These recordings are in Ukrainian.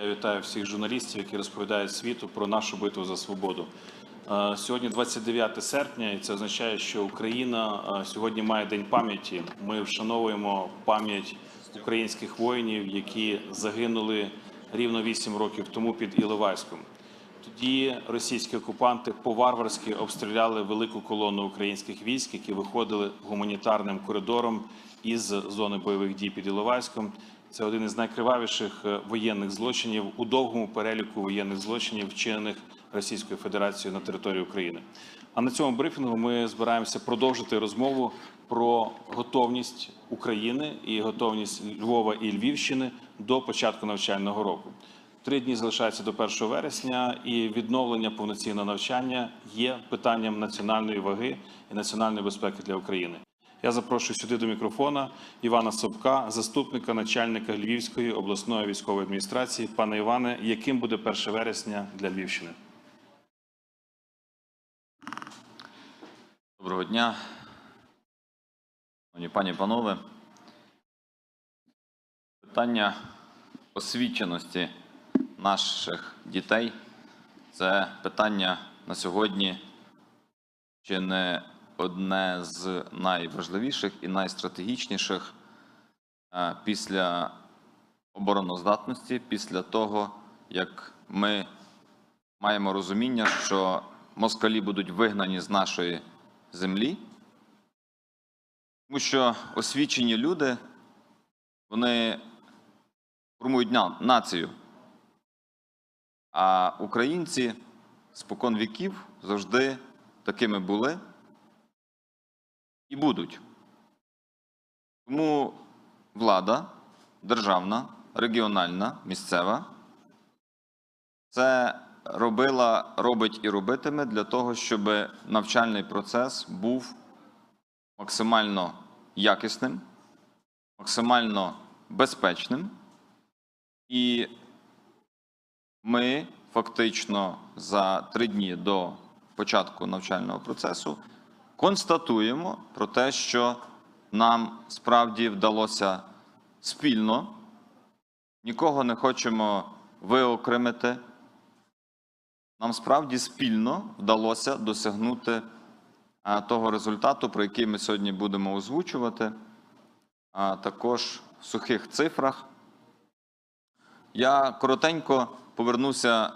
Я вітаю всіх журналістів, які розповідають світу про нашу битву за свободу. Е, Сьогодні 29 серпня, і це означає, що Україна е, сьогодні має день пам'яті. Ми вшановуємо пам'ять українських воїнів, які загинули рівно 8 років тому під Іловайськом. Тоді російські окупанти по-варварськи обстріляли велику колону українських військ, які виходили гуманітарним коридором із зони бойових дій під Іловайськом. Це один із найкривавіших е, воєнних злочинів у довгому переліку воєнних злочинів, вчинених Російською Федерацією на території України. А на цьому брифінгу ми збираємося продовжити розмову про готовність України і готовність Львова і Львівщини до початку навчального року. Три дні залишаються до 1 вересня, і відновлення повноцінного навчання є питанням національної ваги і національної безпеки для України. Я запрошую сюди до мікрофона Івана Собка, заступника начальника Львівської обласної військової адміністрації. Пане Іване, яким буде 1 вересня для Львівщини? Доброго дня, пані і панове. Питання освіченості наших дітей це питання на сьогодні чи не одне з найважливіших і найстратегічніших е, після обороноздатності, після того, як ми маємо розуміння, що москалі будуть вигнані з нашої землі, тому що освічені люди, вони формують націю. А українці спокон віків завжди такими були і будуть. Тому влада державна, регіональна, місцева це робила, робить і робитиме для того, щоб навчальний процес був максимально якісним, максимально безпечним. І ми фактично за три дні до початку навчального процесу констатуємо про те, що нам справді вдалося спільно, нікого не хочемо виокремити. Нам справді спільно вдалося досягнути того результату, про який ми сьогодні будемо озвучувати, а також в сухих цифрах. Я коротенько повернуся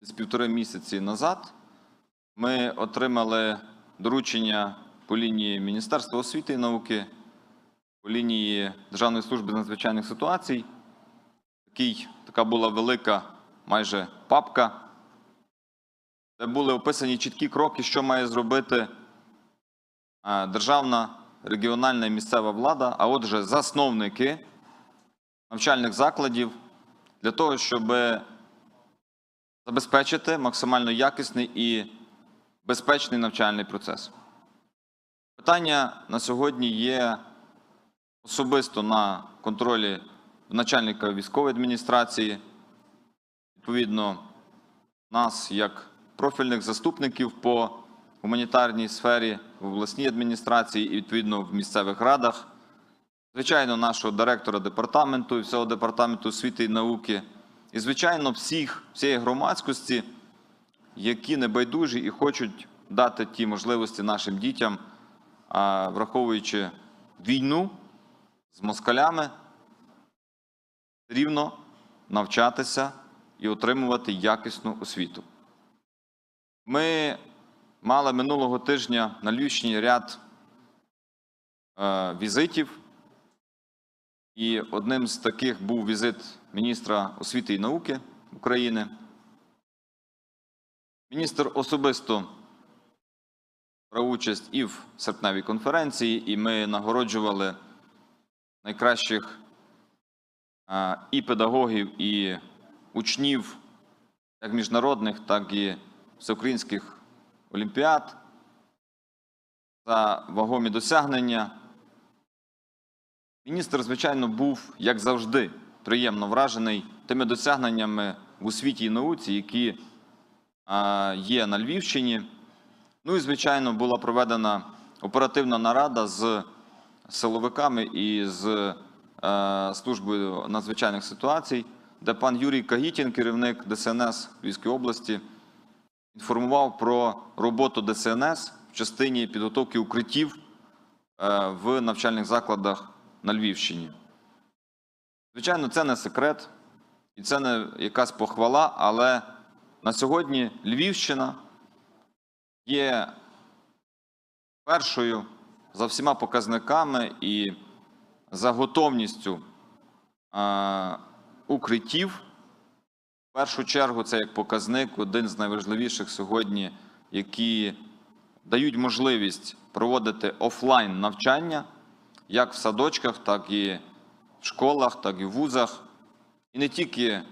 з півтори місяці назад. Ми отримали доручення по лінії Міністерства освіти і науки, по лінії Державної служби з надзвичайних ситуацій. Такий, така була велика майже папка, де були описані чіткі кроки, що має зробити державна, регіональна і місцева влада, а отже, засновники навчальних закладів для того, щоб забезпечити максимально якісний і безпечний навчальний процес. Питання на сьогодні є особисто на контролі начальника військової адміністрації, відповідно, нас, як профільних заступників по гуманітарній сфері в обласній адміністрації і відповідно в місцевих радах, звичайно, нашого директора департаменту і всього департаменту освіти і науки, і, звичайно, всіх, всієї громадськості, які небайдужі і хочуть дати ті можливості нашим дітям, враховуючи війну з москалями, рівно навчатися і отримувати якісну освіту. Ми мали минулого тижня на Львівщині ряд е, візитів, і одним з таких був візит міністра освіти і науки України. Міністр особисто брав участь і в серпневій конференції, і ми нагороджували найкращих і педагогів, і учнів, як міжнародних, так і всеукраїнських олімпіад за вагомі досягнення. Міністр, звичайно, був, як завжди, приємно вражений тими досягненнями в освіті і науці, які є на Львівщині. Ну і, звичайно, була проведена оперативна нарада з силовиками і з е, службою надзвичайних ситуацій де пан Юрій Кагітін, керівник ДСНС Львівської області, інформував про роботу ДСНС в частині підготовки укриттів е, в навчальних закладах на Львівщині. Звичайно, це не секрет і це не якась похвала, але на сьогодні Львівщина є першою за всіма показниками і за готовністю е, укриттів. В першу чергу це як показник, один з найважливіших сьогодні, які дають можливість проводити офлайн навчання як в садочках, так і в школах, так і в вузах. І не тільки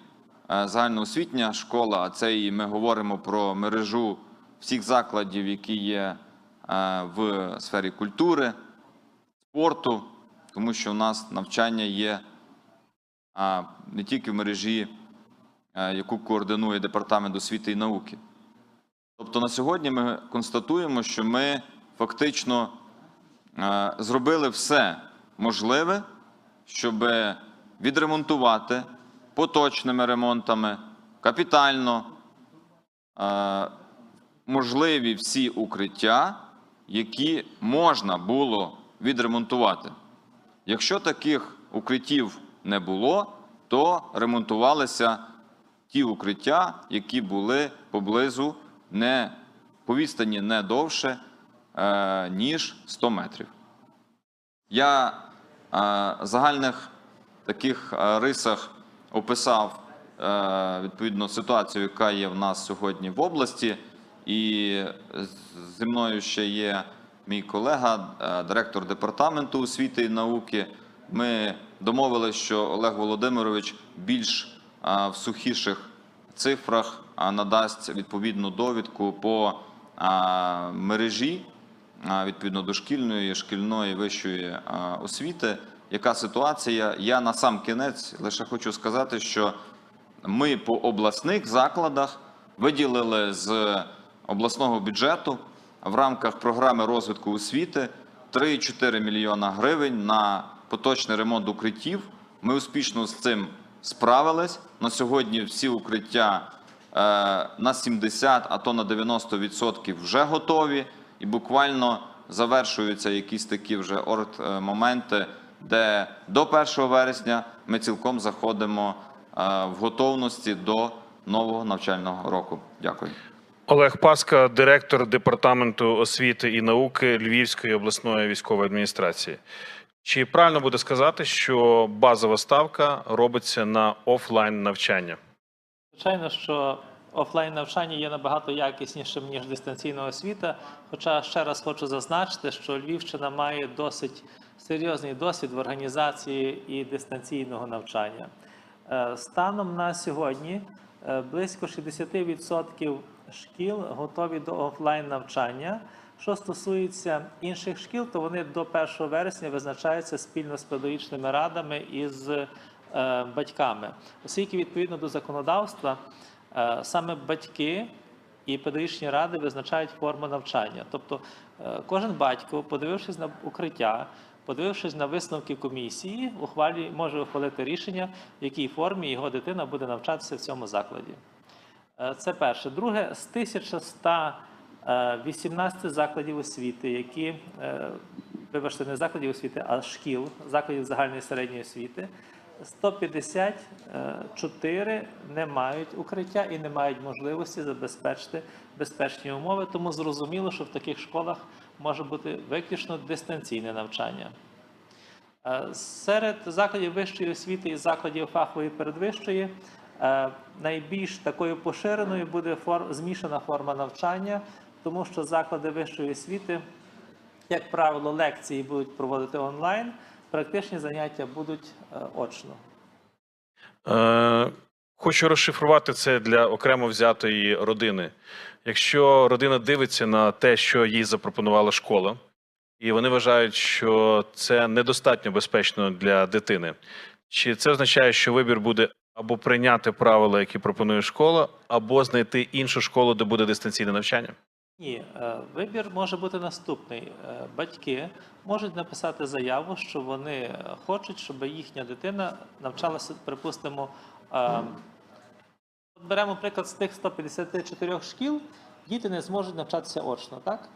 загальноосвітня школа, а це і ми говоримо про мережу всіх закладів, які є е, в сфері культури, спорту, тому що у нас навчання є не тільки в мережі, е, яку координує Департамент освіти і науки. Тобто на сьогодні ми констатуємо, що ми фактично е, зробили все можливе, щоб відремонтувати поточними ремонтами, капітально е, можливі всі укриття, які можна було відремонтувати. Якщо таких укриттів не було, то ремонтувалися ті укриття, які були поблизу не по відстані не довше, е, ніж 100 метрів. Я е, загальних таких е, рисах описав е, відповідно ситуацію, яка є в нас сьогодні в області, і зі мною ще є мій колега, е, директор департаменту освіти і науки. Ми домовилися, що Олег Володимирович більш е, в сухіших цифрах надасть відповідну довідку по мережі відповідно дошкільної, шкільної, вищої освіти. Яка ситуація? Я на сам кінець лише хочу сказати, що ми по обласних закладах виділили з обласного бюджету в рамках програми розвитку освіти 3,4 мільйона гривень на поточний ремонт укриттів. Ми успішно з цим справились. На сьогодні всі укриття е, на 70, а то на 90% вже готові, і буквально завершуються якісь такі вже орт е, моменти, де до 1 вересня ми цілком заходимо е, в готовності до нового навчального року. Дякую. Олег Паска, директор департаменту освіти і науки Львівської обласної військової адміністрації. Чи правильно буде сказати, що базова ставка робиться на офлайн навчання? Звичайно, що офлайн навчання є набагато якіснішим ніж дистанційна освіта. Хоча ще раз хочу зазначити, що Львівщина має досить серйозний досвід в організації і дистанційного навчання. Е, Станом на сьогодні е, близько 60% шкіл готові до офлайн навчання. Що стосується інших шкіл, то вони до 1 вересня визначаються спільно з педагогічними радами і з е, батьками, оскільки відповідно до законодавства саме батьки і педагогічні ради визначають форму навчання. Тобто кожен батько, подивившись на укриття, подивившись на висновки комісії, ухвалі може ухвалити рішення, в якій формі його дитина буде навчатися в цьому закладі. Е, Це перше. Друге, з 1118 закладів освіти, які, е, вибачте, не закладів освіти, а шкіл, закладів загальної середньої освіти, 154 не мають укриття і не мають можливості забезпечити безпечні умови. Тому зрозуміло, що в таких школах може бути виключно дистанційне навчання. Е, Серед закладів вищої освіти і закладів фахової передвищої е, найбільш такою поширеною буде змішана форма навчання, тому що заклади вищої освіти, як правило, лекції будуть проводити онлайн, практичні заняття будуть е, очно. Хочу розшифрувати це для окремо взятої родини. Якщо родина дивиться на те, що їй запропонувала школа, і вони вважають, що це недостатньо безпечно для дитини, чи це означає, що вибір буде або прийняти правила, які пропонує школа, або знайти іншу школу, де буде дистанційне навчання? Ні, е, вибір може бути наступний. Е, Батьки можуть написати заяву, що вони хочуть, щоб їхня дитина навчалася, припустимо, е, от беремо приклад з тих 154 шкіл, діти не зможуть навчатися очно, так?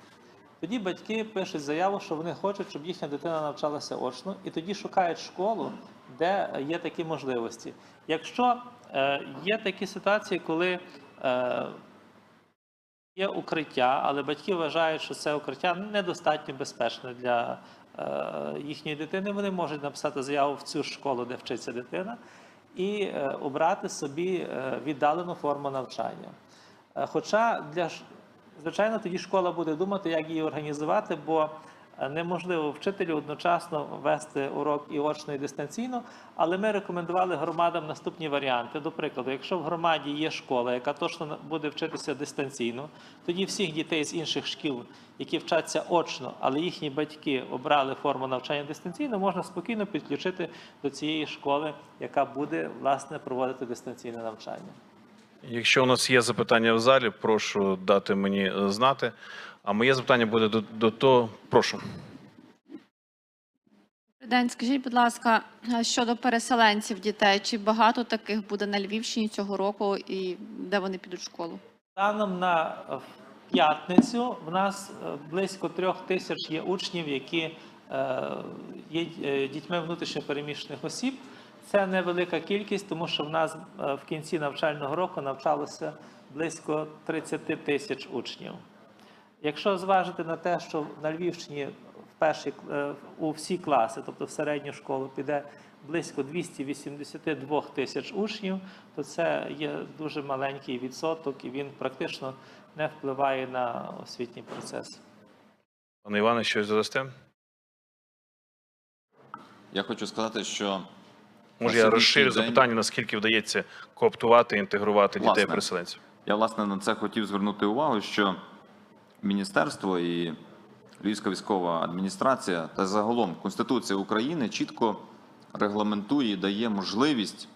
Тоді батьки пишуть заяву, що вони хочуть, щоб їхня дитина навчалася очно, і тоді шукають школу, де є такі можливості. Якщо е, є такі ситуації, коли е, є укриття, але батьки вважають, що це укриття недостатньо безпечне для е, їхньої дитини, вони можуть написати заяву в цю школу, де вчиться дитина, і е, обрати собі е, віддалену форму навчання. Е, Хоча для звичайно тоді школа буде думати, як її організувати, бо неможливо вчителю одночасно вести урок і очно, і дистанційно. Але ми рекомендували громадам наступні варіанти. До прикладу, якщо в громаді є школа, яка точно буде вчитися дистанційно, тоді всіх дітей з інших шкіл, які вчаться очно, але їхні батьки обрали форму навчання дистанційно, можна спокійно підключити до цієї школи, яка буде власне проводити дистанційне навчання. Якщо у нас є запитання в залі, прошу дати мені знати. А моє запитання буде до, до того. Прошу. Добрий день, скажіть, будь ласка, щодо переселенців дітей, чи багато таких буде на Львівщині цього року і де вони підуть в школу? Станом на е, п'ятницю в нас е, близько трьох тисяч є учнів, які е, є дітьми внутрішньопереміщених осіб. Це невелика кількість, тому що в нас в кінці навчального року навчалося близько 30 тисяч учнів. Якщо зважити на те, що на Львівщині в перші, е, у всі класи, тобто в середню школу, піде близько 282 тисяч учнів, то це є дуже маленький відсоток, і він практично не впливає на освітній процес. Пане Іване, щось додасте? Я хочу сказати, що Може, я розширю день- запитання, наскільки вдається кооптувати, інтегрувати дітей переселенців? Я власне на це хотів звернути увагу, що міністерство і Львівська військова адміністрація та загалом Конституція України чітко регламентує і дає можливість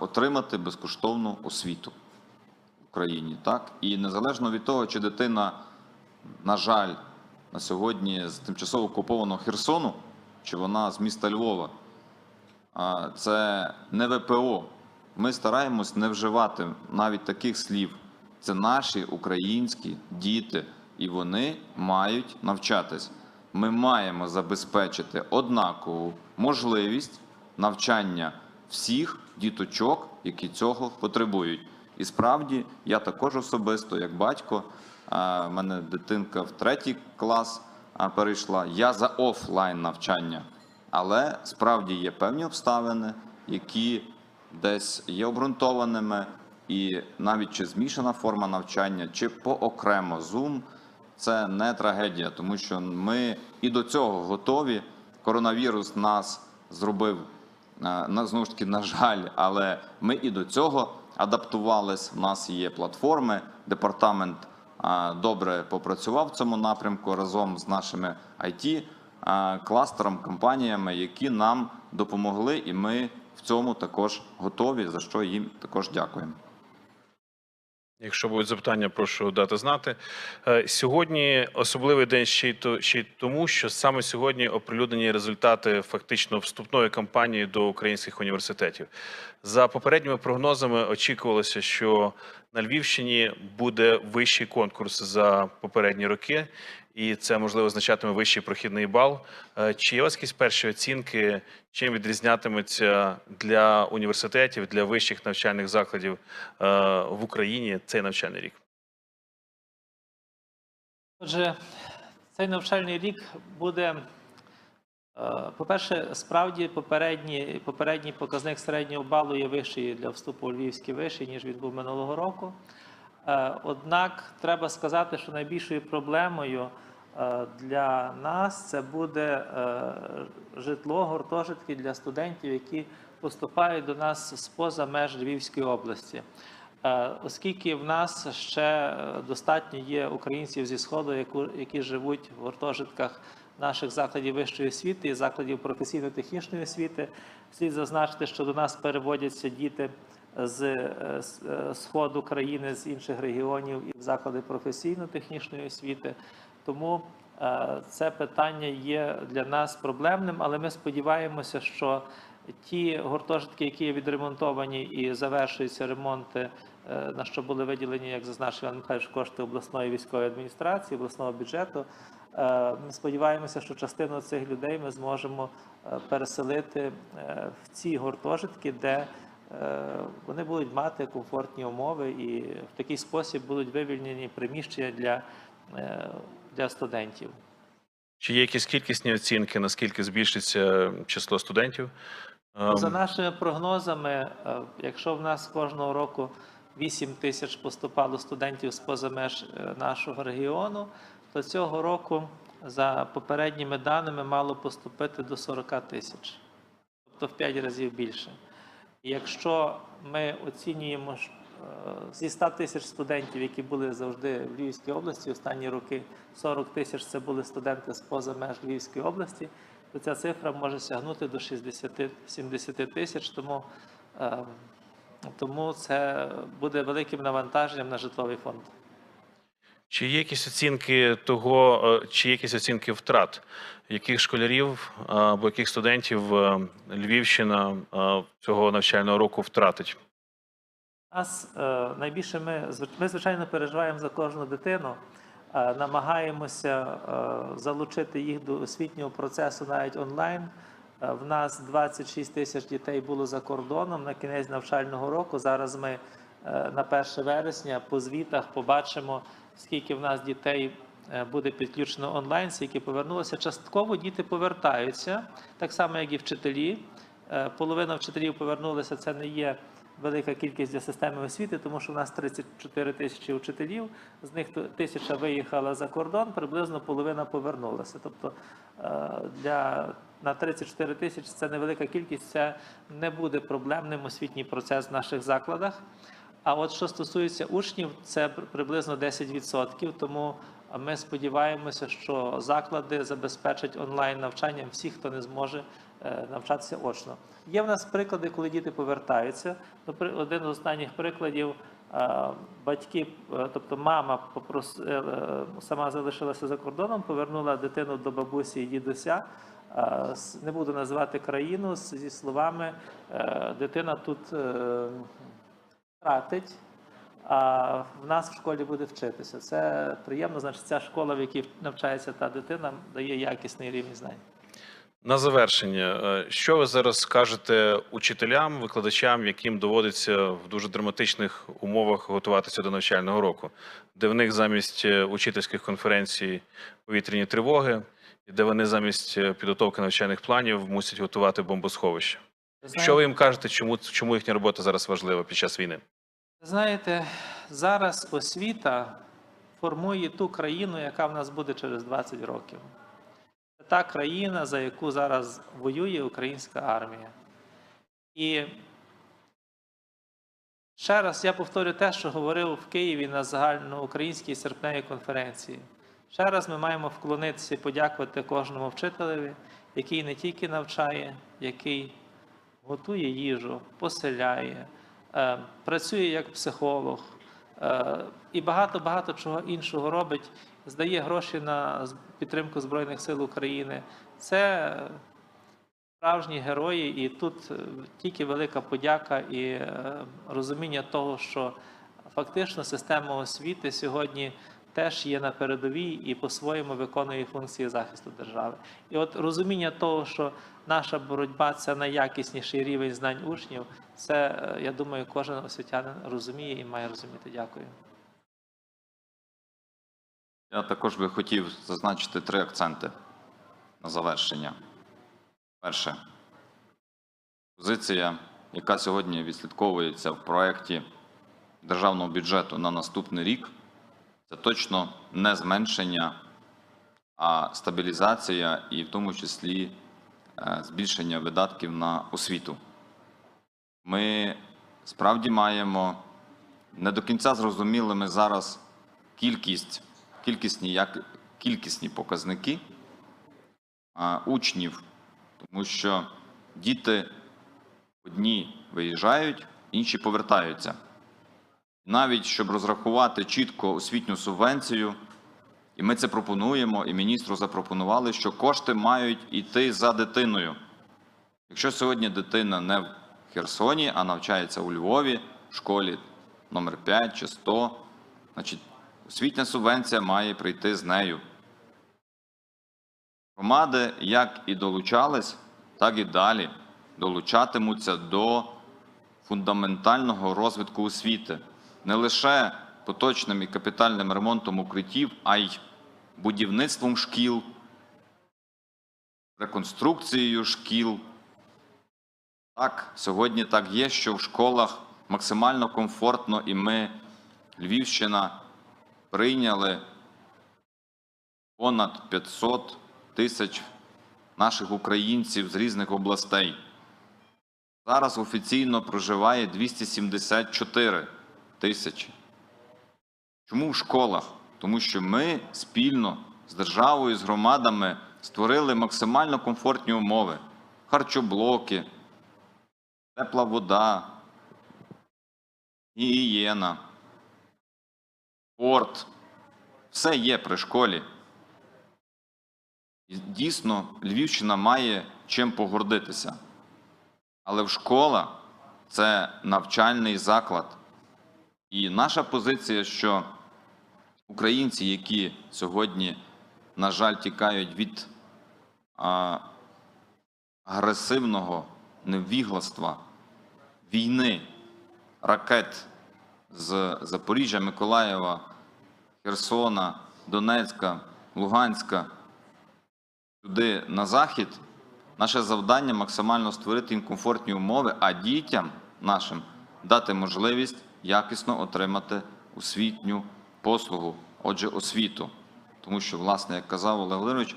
отримати безкоштовну освіту в Україні. Так? І незалежно від того, чи дитина, на жаль, на сьогодні з тимчасово окупованого Херсону, чи вона з міста Львова, це не ВПО. Ми стараємось не вживати навіть таких слів. Це наші українські діти, і вони мають навчатись. Ми маємо забезпечити однакову можливість навчання всіх діточок, які цього потребують. І справді, я також особисто, як батько, в мене дитинка в третій клас перейшла. Я за офлайн навчання. Але справді є певні обставини, які десь є обґрунтованими, і навіть чи змішана форма навчання, чи поокремо Zoom – це не трагедія, тому що ми і до цього готові. Коронавірус нас зробив е, знову ж таки, на жаль, але ми і до цього адаптувались. У нас є платформи. Департамент е, добре попрацював в цьому напрямку разом з нашими IT е, кластером, компаніями, які нам допомогли, і ми в цьому також готові. За що їм також дякуємо. Якщо будуть запитання, прошу дати знати. Е, Сьогодні особливий день ще й то- ще й тому, що саме сьогодні оприлюднені результати фактично вступної кампанії до українських університетів. За попередніми прогнозами очікувалося, що на Львівщині буде вищий конкурс за попередні роки, і це можливо означатиме вищий прохідний бал. Е, Чи є у вас якісь перші оцінки, чим відрізнятиметься для університетів, для вищих навчальних закладів е, в Україні цей навчальний рік? Отже, цей навчальний рік буде, е, по-перше, справді попередній, попередній показник середнього балу є вищий для вступу у Львівський вищий, ніж він був минулого року. Однак треба сказати, що найбільшою проблемою для нас це буде е, житло, гуртожитки для студентів, які поступають до нас з-поза меж Львівської області. Е, Оскільки в нас ще е, достатньо є українців зі Сходу, які живуть в гуртожитках наших закладів вищої освіти і закладів професійно-технічної освіти, слід зазначити, що до нас переводяться діти з е, е, сходу країни, з інших регіонів і в заклади професійно-технічної освіти. Тому е, це питання є для нас проблемним, але ми сподіваємося, що Ті гуртожитки, які є відремонтовані і завершуються ремонти, е, на що були виділені, як зазначив Іван Михайлович, кошти обласної військової адміністрації, обласного бюджету. Е, Ми сподіваємося, що частину цих людей ми зможемо переселити в ці гуртожитки, де вони будуть мати комфортні умови і в такий спосіб будуть вивільнені приміщення для, для студентів. Чи є якісь кількісні оцінки, наскільки збільшиться число студентів? Ем, За нашими прогнозами, е, якщо в нас кожного року 8 тисяч поступало студентів з поза меж е, нашого регіону, то цього року за попередніми даними мало поступити до 40 тисяч, тобто в 5 разів більше. Якщо ми оцінюємо зі 100 тисяч студентів, які були завжди в Львівській області останні роки, 40 тисяч це були студенти з поза меж Львівської області, то ця цифра може сягнути до 60-70 тисяч, тому, е, тому це буде великим навантаженням на житловий фонд. Чи є якісь оцінки того, е, чи є якісь оцінки втрат, яких школярів е, або яких студентів е, Львівщина е, цього навчального року втратить? Нас е, найбільше ми, ми, звичайно, переживаємо за кожну дитину, е, намагаємося е, залучити їх до освітнього процесу навіть онлайн. В нас 26 тисяч дітей було за кордоном на кінець навчального року. Зараз ми на 1 вересня по звітах побачимо, скільки в нас дітей буде підключено онлайн, скільки повернулося. Частково діти повертаються, так само, як і вчителі. Половина вчителів повернулися. Це не є велика кількість для системи освіти, тому що в нас 34 тисячі вчителів, з них тисяча виїхала за кордон, приблизно половина повернулася. Тобто е, для на 34 тисячі це невелика кількість, це не буде проблемним освітній процес в наших закладах. А от що стосується учнів, це приблизно 10%, тому ми сподіваємося, що заклади забезпечать онлайн навчанням всіх, хто не зможе навчатися очно. Є в нас приклади, коли діти повертаються. Один з останніх прикладів е, батьки, е, тобто мама попрос... е, е, сама залишилася за кордоном, повернула дитину до бабусі і дідуся. Е, Не буду називати країну зі словами е, дитина тут е, тратить, а в нас в школі буде вчитися. Це приємно, значить, ця школа, в якій навчається та дитина, дає якісний рівень знань. На завершення, е, що ви зараз скажете учителям, викладачам, яким доводиться в дуже драматичних умовах готуватися до навчального року, де в них замість е, учительських конференцій повітряні тривоги, і де вони замість е, підготовки навчальних планів мусять готувати бомбосховище? Ви Що ви їм кажете, чому, чому їхня робота зараз важлива під час війни? Знаєте, зараз освіта формує ту країну, яка в нас буде через 20 років. Та країна, за яку зараз воює українська армія. І ще раз я повторю те, що говорив в Києві на загальноукраїнській серпневій конференції. Ще раз ми маємо вклонитися і подякувати кожному вчителеві, який не тільки навчає, який готує їжу, поселяє, е, працює як психолог е, і багато-багато чого іншого робить, здає гроші на підтримку Збройних сил України. Це справжні герої, і тут е, тільки велика подяка і е, розуміння того, що фактично система освіти сьогодні теж є на передовій і по-своєму виконує функції захисту держави. І от розуміння того, що наша боротьба це найякісніший рівень знань учнів, це, е, я думаю, кожен освітянин розуміє і має розуміти. Дякую. Я також би хотів зазначити три акценти на завершення. Перше, позиція, яка сьогодні відслідковується в проєкті державного бюджету на наступний рік, це точно не зменшення, а стабілізація і в тому числі е, збільшення видатків на освіту. Ми справді маємо не до кінця зрозумілими зараз кількість, кількісні, як, кількісні показники а, учнів, тому що діти одні виїжджають, інші повертаються. Навіть щоб розрахувати чітко освітню субвенцію, і ми це пропонуємо, і міністру запропонували, що кошти мають йти за дитиною. Якщо сьогодні дитина не в Херсоні, а навчається у Львові, в школі номер 5 чи 100, значить освітня субвенція має прийти з нею. Громади як і долучались, так і далі долучатимуться до фундаментального розвитку освіти. Не лише поточним і капітальним ремонтом укриттів, а й будівництвом шкіл, реконструкцією шкіл. Так, сьогодні так є, що в школах максимально комфортно, і ми, Львівщина, прийняли понад 500 тисяч наших українців з різних областей. Зараз офіційно проживає 274 тисячі. Чому в школах? Тому що ми спільно з державою, з громадами створили максимально комфортні умови, харчоблоки, тепла вода, гігієна, спорт. Все є при школі. І дійсно, Львівщина має чим погордитися. Але в школа це навчальний заклад. І наша позиція, що українці, які сьогодні, на жаль, тікають від а, агресивного невігластва, війни, ракет з Запоріжжя, Миколаєва, Херсона, Донецька, Луганська, сюди на захід, наше завдання максимально створити їм комфортні умови, а дітям нашим дати можливість якісно отримати освітню послугу, отже, освіту. Тому що, власне, як казав Олег Володимирович,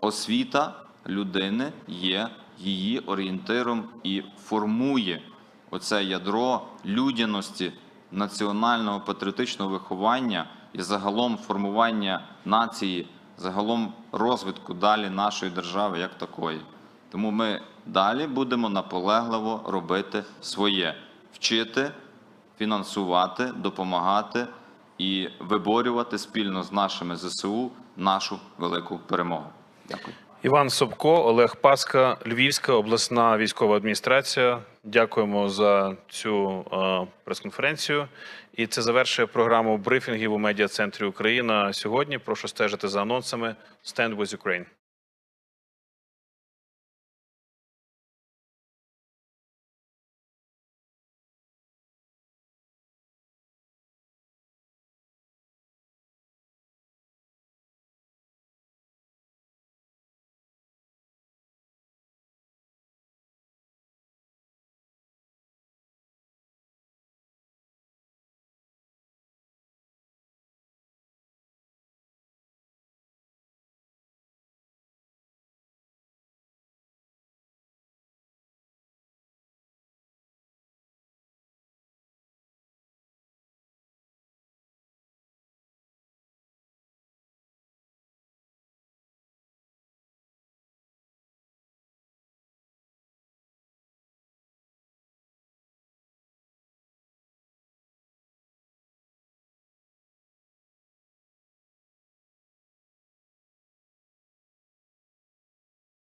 освіта людини є її орієнтиром і формує оце ядро людяності, національного патріотичного виховання і загалом формування нації, загалом розвитку далі нашої держави як такої. Тому ми далі будемо наполегливо робити своє, вчити, фінансувати, допомагати і виборювати спільно з нашими ЗСУ нашу велику перемогу. Дякую. Іван Собко, Олег Паска, Львівська обласна військова адміністрація. Дякуємо за цю е, прес-конференцію. І це завершує програму брифінгів у медіа центрі Україна. Сьогодні прошу стежити за анонсами Stand with Ukraine.